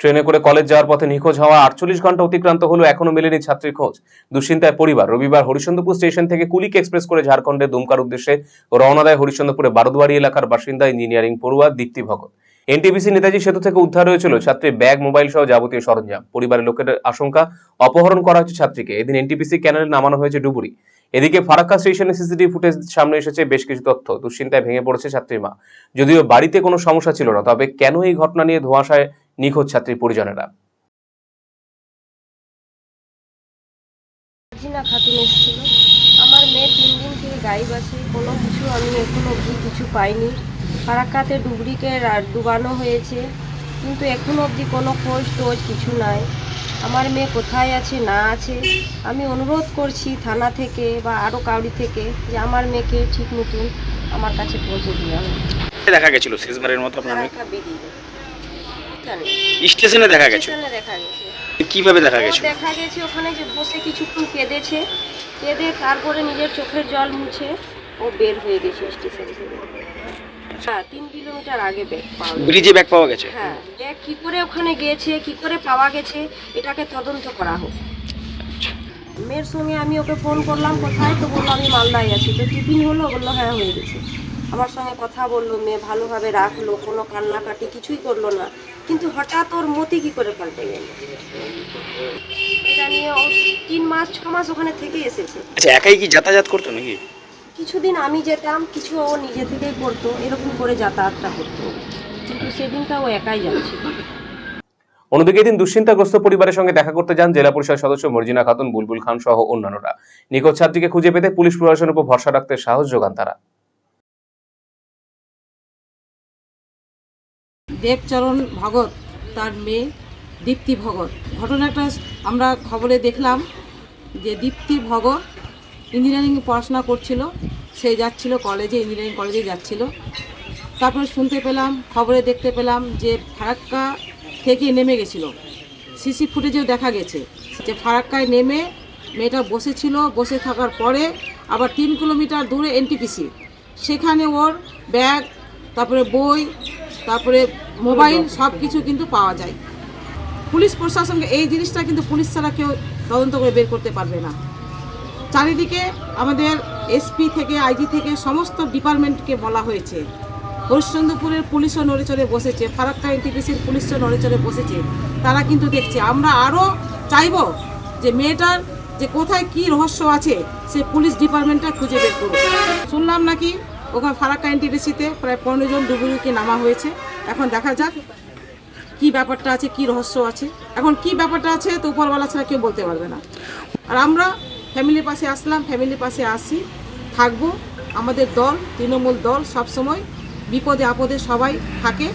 ট্রেনে করে কলেজ যাওয়ার পথে নিখোঁজ হওয়া আটচল্লিশ ঘণ্টা অতিক্রান্ত হলো এখনও মেলেনি ছাত্রীর খোঁজ। দুশ্চিন্তায় পরিবার। রবিবার হরিচন্দ্রপুর স্টেশন থেকে কুলিক এক্সপ্রেস করে ঝাড়খণ্ডের দুমকার উদ্দেশ্যে রওনা দেয় হরিচন্দ্রপুরে বারদুয়ারি এলাকার বাসিন্দা, ইঞ্জিনিয়ারিং পড়ুয়া দীপ্তি ভগত এনটিপিসি নেতাজি সেতু থেকে উদ্ধার হয়েছিল ছাত্রীর ব্যাগ, মোবাইল সহ যাবতীয় সরঞ্জাম। পরিবারের লোকের আশঙ্কা অপহরণ করা হয়েছে ছাত্রীকে। এদিন এনটিপিসি ক্যানেলে নামানো হয়েছে ডুবুরি। এদিকে ফারাক্কা স্টেশনে সিসিটিভি ফুটেজ সামনে এসেছে বেশ কিছু তথ্য। দুশ্চিন্তায় ভেঙে পড়েছে ছাত্রী মা। যদিও বাড়িতে কোনো সমস্যা ছিল না, তবে কেন এই ঘটনা নিয়ে ধোঁয়াশায় নিখোঁজ ছাত্রীর পরিজনেরা? আমার মেয়ে তিন দিন থেকে গাইব আছে, কোনো কিছু আমি এখনও অবধি কিছু পাইনি। ফারাক্কাতে ডুবরিকে ডুবানো হয়েছে, কিন্তু এখনও অবধি কোনো খোঁজ টোজ কিছু নাই। আমার মেয়ে কোথায় আছে না আছে আমি অনুরোধ করছি থানা থেকে বা আরও কাউরি থেকে যে আমার মেয়েকে ঠিক মতন আমার কাছে পৌঁছে দিয়ে দেখা গেছিল শেষবারের মতো আপনার জানি। স্টেশনে দেখা গেছে। কীভাবে দেখা ও গেছিল? দেখা গেছে ওখানে যে বসে কিছুক্ষণ কেঁদেছে কেঁদে তারপরে নিজের চোখের জল মুছে ও বের হয়ে গেছে স্টেশন থেকে। হ্যাঁ তিন কিলোমিটার আগে ব্যাগ পাওয়া গেছে। ব্রিজে ব্যাগ পাওয়া গেছে? হ্যাঁ ব্যাগ কি করে ওখানে গিয়েছে কি করে পাওয়া গেছে এটাকে তদন্ত করা হোক। মেয়ের সঙ্গে আমি ওকে ফোন করলাম কোথায়? তো বলল আমি মালদায় আছি। তো টিফিন হলো বলল হ্যাঁ হয়ে গেছে। আমার সঙ্গে কথা বলল মেয়ে ভালোভাবে রাখল কোনো কান্নাকাটি কিছুই করল না। কিন্তু হঠাৎ ওর মতি কি করে পাল্টে গেল? এটা নিয়ে ও তিন মাস ছ মাস ওখানে থেকে এসেছে। আচ্ছা একাই কি যাতায়াত করতো নাকি? কিছুদিন আমি যেতাম কিছু ও নিজে থেকেই করতো এরকম করে যাতায়াতটা করতো। কিন্তু সেদিনটা ও একাই যাচ্ছিল। অন্যদিকে এদিন দুশ্চিন্তাগ্রস্ত পরিবারের সঙ্গে দেখা করতে যান জেলা পরিষদ সদস্য মর্জিনা খাতুন বুলবুল খান সহ অন্যান্যরা। নিখোঁজ ছাত্রীকে খুঁজে পেতে পুলিশ প্রশাসনের উপর ভরসা রাখতে সাহস যোগান তারা। দেবচরণ ভগত তার মেয়ে দীপ্তি ভগত। ঘটনাটা আমরা খবরে দেখলাম যে দীপ্তি ভগত ইঞ্জিনিয়ারিং পড়াশোনা করছিল। সে যাচ্ছিল কলেজে ইঞ্জিনিয়ারিং কলেজে যাচ্ছিল। তারপরে শুনতে পেলাম, খবরে দেখতে পেলাম যে ফারাক্কা থেকে নেমে গেছিল। সিসি ফুটেজেও দেখা গেছে যে ফারাক্কায় নেমে মেয়েটা বসেছিল, বসে থাকার পরে আবার তিন কিলোমিটার দূরে এনটিপিসি সেখানে ওর ব্যাগ, তারপরে বই, তারপরে মোবাইল সব কিছু কিন্তু পাওয়া যায়। পুলিশ প্রশাসনকে এই জিনিসটা কিন্তু পুলিশ ছাড়া কেউ তদন্ত করে বের করতে পারবে না। চারিদিকে আমাদের এসপি থেকে আইজি থেকে সমস্ত ডিপার্টমেন্টকে বলা হয়েছে। হরিশ্চন্দ্রপুরের পুলিশও নড়ে চড়ে বসেছে, ফারাক্কা এনটিপিসির পুলিশও নড়ে চড়ে বসেছে। তারা কিন্তু দেখছে, আমরা আরও চাইব যে মেয়েটার যে কোথায় কি রহস্য আছে, সে পুলিশ ডিপার্টমেন্টটা খুঁজে বের করুক। শুনলাম নাকি ওখানে ফারাক্কা এনটিপিসিতে প্রায় পনেরো জন ডুবুরিকে নামা হয়েছে। এখন দেখা যাক কি ব্যাপারটা আছে, কি রহস্য আছে। এখন কি ব্যাপারটা আছে তো উপরওয়ালা ছাড়া কেউ বলতে পারবে না। আর আমরা ফ্যামিলির পাশে আসলাম, ফ্যামিলির পাশে আসি, থাকব। আমাদের দল, তৃণমূল দল সবসময় বিপদে আপদে সবাই থাকে।